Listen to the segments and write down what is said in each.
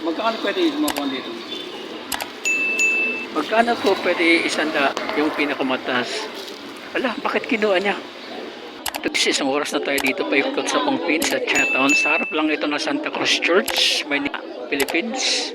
Magkano pwede makuha dito? Magkano po pwede isanda yung pinakamataas? Ala, bakit kinuha niya? Kasi isang oras na tayo dito paikot sa Pongpin sa Chinatown. Sa harap lang ito ng Santa Cruz Church, Manila, Philippines.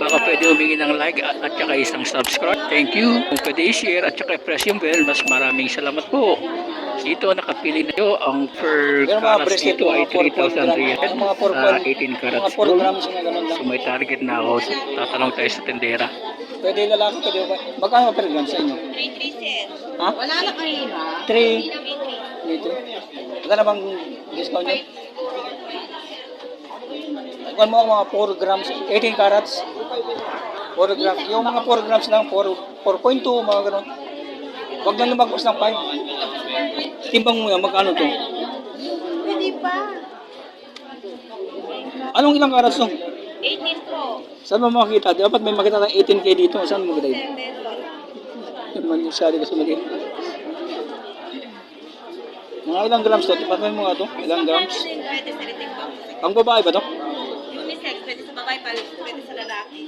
Baka pwede humingi ng like at, at saka isang subscribe. Thank you. Kung pwede i-share at saka press yung bell, mas maraming salamat po. Dito nakapili na ito. Ang per Pero bracelet, dito ay mga 4.3 3,300 mga 4 sa 18 carats Mga 4 gold. So may target na ako. So, tatanong tayo sa tendera. Pwede lalaki, pwede ba? Magkano per gram sa inyo? 3-3 sir. Ha? Wala na kanina. 3. Dito. Magkano bang discount nyo? Kuhan mo mga 4 grams, 18 carats. 4 grams. Yung mga 4 grams lang, 4, 4.2, mga ganun. Huwag na lumagpas ng 5. Timbang mo yan, magkano to? Pwede pa. Anong ilang carats to? 18 po. Saan mo makikita? Dapat may makita ng 18K dito. Saan mo makita yun? Meron. Yung sari kasi mali. Mga ilang grams to? Tipat mo nga to? Ilang grams? Pwede sa liting box. Ang babae ba to? Unisex, pwede sa babae, pwede sa lalaki.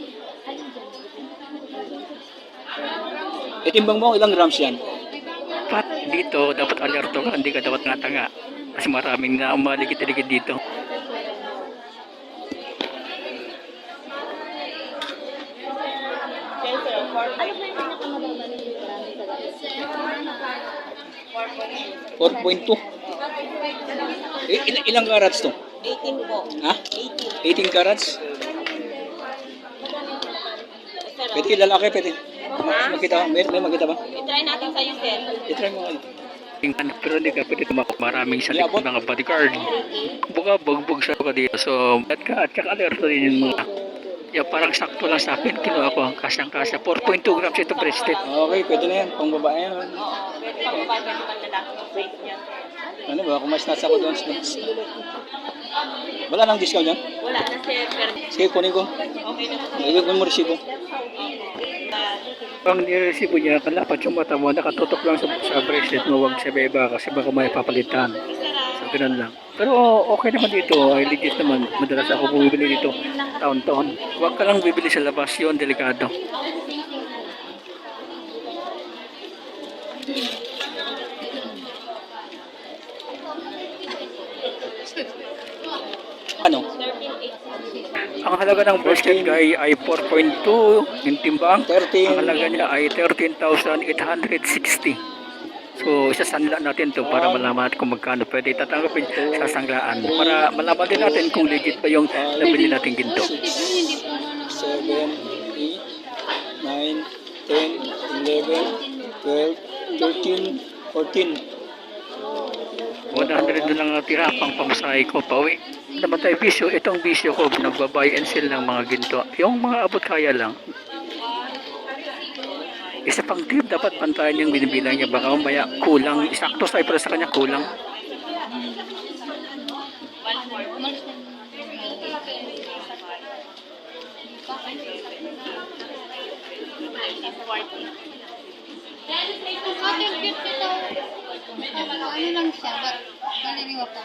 Itimbang mo ilang grams yan? Dito, dapat alerto ka, hindi ka dapat ngatanga. Kasi maraming na umaligid-ligid dito. Yes, sir. Po yung pinakamababa na dito? 4.2. Eh, il- ilang carats to? 18 po. Ha? 18. 18 carats? Pwede lalaki, pwede. Ma- Makita, may, may makita ba? Sa'yo, sir. I-try mo nga. Tingnan, pero hindi ka pwede tumakbo. Maraming sa likod mga bodyguard. Buka, bugbog sa ka dito. So, at ka, at saka alerto din yung mga. Yeah, parang sakto lang sa akin. Kinuha ko ang kasyang-kasya. 4.2 grams ito bracelet. Okay, pwede na yan. Pang babae yan. Oo, pwede pang babae, pwede pang lalaki. Yung price niya. Ano ba? Kung mas nasa ko doon. Wala nang discount yan? Wala na, sir. Sige, kunin ko. okay na po. Ibig mo resibo. Ah, Ang niresibo niya, kalapat yung mata mo, nakatutok lang sa, sa bracelet mo, wag sa beba kasi baka may papalitan. So, ganun lang. Pero okay naman dito, ay legit naman. Madalas ako bumibili dito taon-taon. Huwag ka lang bibili sa labas, yun, delikado. Ang halaga ng bracelet guy ay 4.2 yung timbang. 13. Ang halaga niya ay 13,860. So, isasanla natin to para malaman kung magkano pwede tatanggapin sa sanglaan. Para malaman din natin kung legit pa yung nabili natin ginto. 7, 8, 9, 10, 11, 12, 13, 14. 100 na lang natira pang pamasahe ko pauwi. Naman tayo bisyo, itong bisyo ko, nagbabuy and sell ng mga ginto. Yung mga abot kaya lang. Isa pang tip, dapat pantayan yung binibilang niya. Baka umaya kulang. Isakto sa pero sa kanya kulang. Nito. Ano lang siya, but galiriwa pa.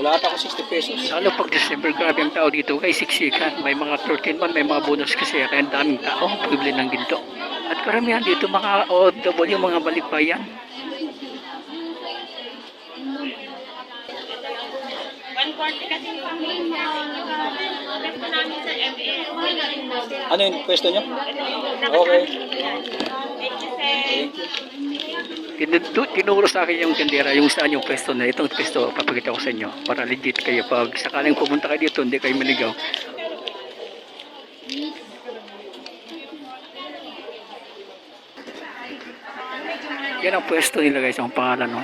Wala ata ako 60 pesos. Lalo pag December, grabe ang tao dito. Kay siksikan. May mga 13 man, may mga bonus kasi. Kaya daming tao, bibili ng ginto. At karamihan dito, mga OFW, mga balikbayan. Ano yung pwesto nyo? Okay. Tinuro sa akin yung tindera, yung saan yung pwesto na itong pwesto, papakita ko sa inyo para legit kayo. Pag sakaling pumunta kayo dito, hindi kayo maligaw. Yan ang pwesto nila guys, ang pangalan. No?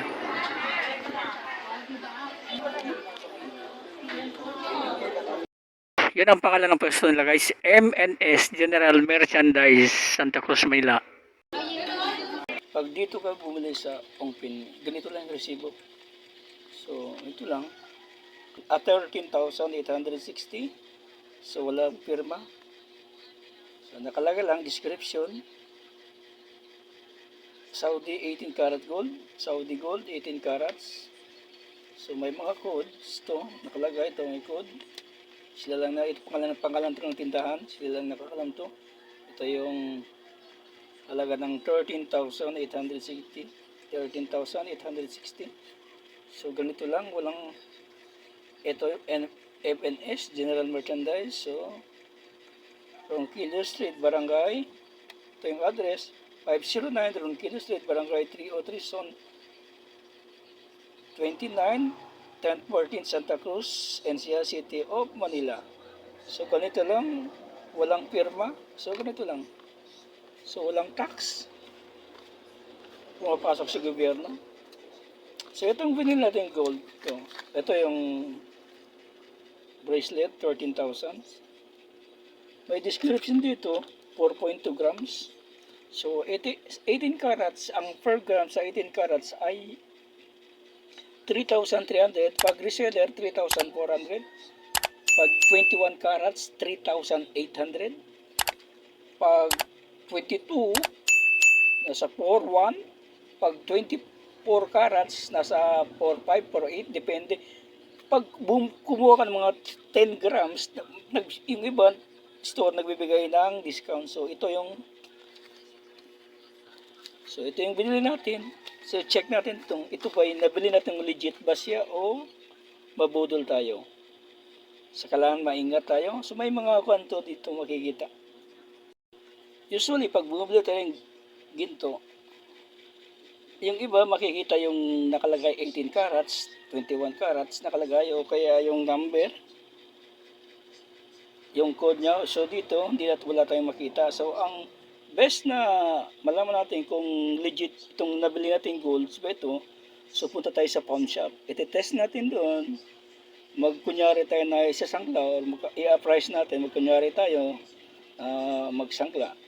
Yan ang pangalan ng pwesto nila guys, MNS General Merchandise Santa Cruz, Manila. Pag dito ka bumili sa Pongpin, ganito lang yung resibo. So, ito lang. At 13,860. So, wala pirma. So, nakalagay lang, description. Saudi 18 karat gold. Saudi gold 18 carats. So, may mga codes to. Nakalagay ito, may code. Sila lang na, ito pangalan, pangalan to ng tindahan. Sila lang nakakalam to. Ito yung halaga ng 13,860. 13,860. So ganito lang, walang ito FNS, General Merchandise. So Ronquillo Street, Barangay. Ito yung address. 509 Ronquillo Street, Barangay 303, Son 29, 1014 Santa Cruz, NCR City of Manila. So ganito lang, walang pirma. So ganito lang. So walang tax. Pumapasok sa gobyerno. So itong binili natin gold to. Ito yung bracelet, 13,000. May description dito, 4.2 grams. So 80 18 carats, ang per gram sa 18 carats ay 3,300. Pag reseller, 3,400. Pag 21 carats, 3,800. Pag 22, nasa 4,1. Pag 24 carats, nasa 4,5, 4,8, depende. Pag bum, kumuha ka ng mga 10 grams, nag, yung iba, store nagbibigay ng discount. So, ito yung So, ito yung binili natin. So, check natin itong, ito ba yung nabili natin legit ba siya o mabudol tayo. Sa kailangan maingat tayo. So, may mga kwanto dito makikita. Usually, pag bumibili tayo ng ginto, yung iba makikita yung nakalagay 18 carats, 21 carats nakalagay o kaya yung number, yung code niya. So, dito, hindi natin wala tayong makita. So, ang best na malaman natin kung legit itong nabili natin golds ba ito, so punta tayo sa pawn shop. Iti-test natin doon. Magkunyari tayo na isasangla or mag- i-price natin, magkunyari tayo ah, magsangla.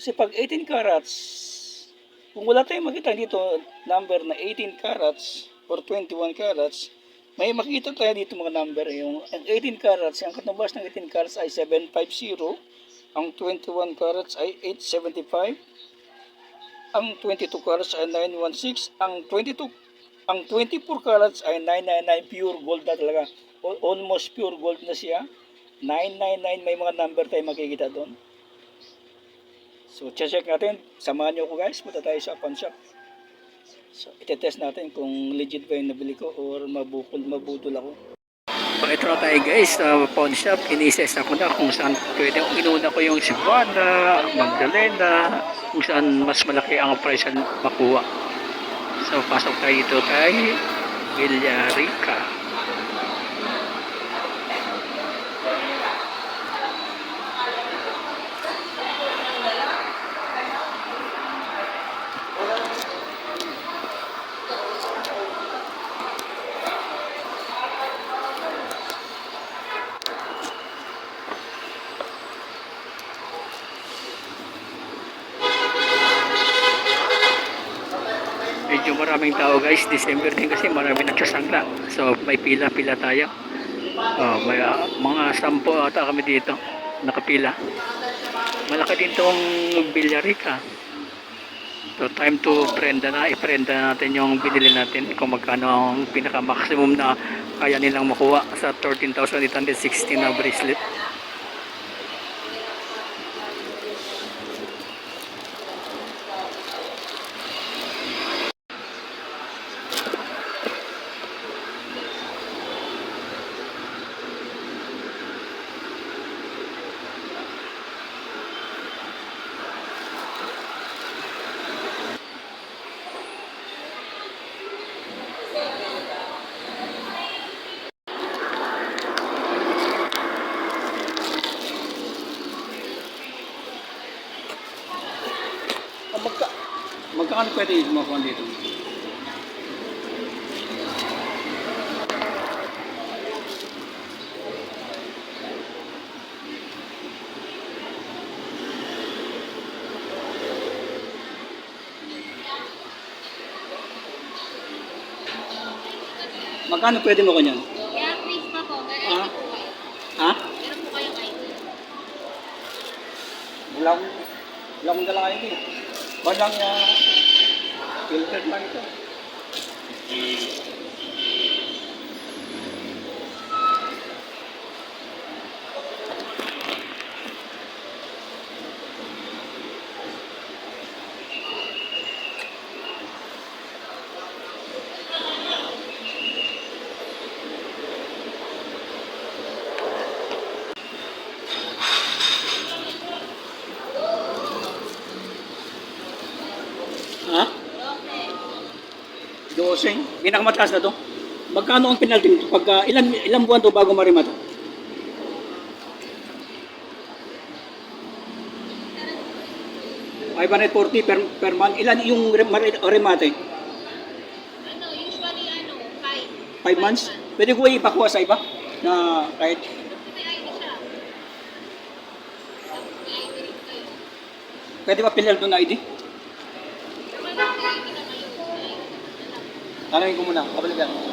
Kasi pag 18 carats, kung wala tayong makita dito number na 18 carats or 21 carats, may makikita tayo dito mga number. Yung ang 18 carats, ang katumbas ng 18 carats ay 750 ang 21 carats ay 875. Ang 22 carats ay 916. Ang 22 ang 24 carats ay 999 pure gold na talaga. Al- Almost pure gold na siya. 999 may mga number tayo makikita doon. So, check natin. Samahan niyo ko guys. Punta tayo sa pawn shop. So, itetest natin kung legit ba yung nabili ko or mabukol, mabudol ako. So, ito na tayo guys sa pawn shop. Inises ako na kung saan pwede. Inuna ko yung Sibana, Magdalena, kung saan mas malaki ang price na makuha. So, pasok tayo dito kay Villarica. Maraming tao guys. December din kasi marami nagsasangla. So, may pila-pila tayo. Oh, may ah, mga sampo ata kami dito. Nakapila. Malaki din tong Villarica. So, time to prenda na. I-prenda natin yung binili natin. Kung magkano ang pinaka-maximum na kaya nilang makuha sa 13,860 na bracelet. Magka, magkano pwede makuha dito? Magkano pwede mo kanyan? Kaya please pa po, meron Ah? po kayo. Ha? Meron po kayo kayo. Wala akong, wala akong dala eh. Walang uh, filtered lang ito. 14, pinakamataas na to. Magkano ang penalty nito? Pagka ilan ilang buwan to bago marimata? Hundred forty per, per month. Ilan yung remate? Ano, usually ano, five. Five months? Pwede ko ipakuha sa iba? Na kahit pwede ba pinel doon na ID? Tanongin ko muna. Kabalikan.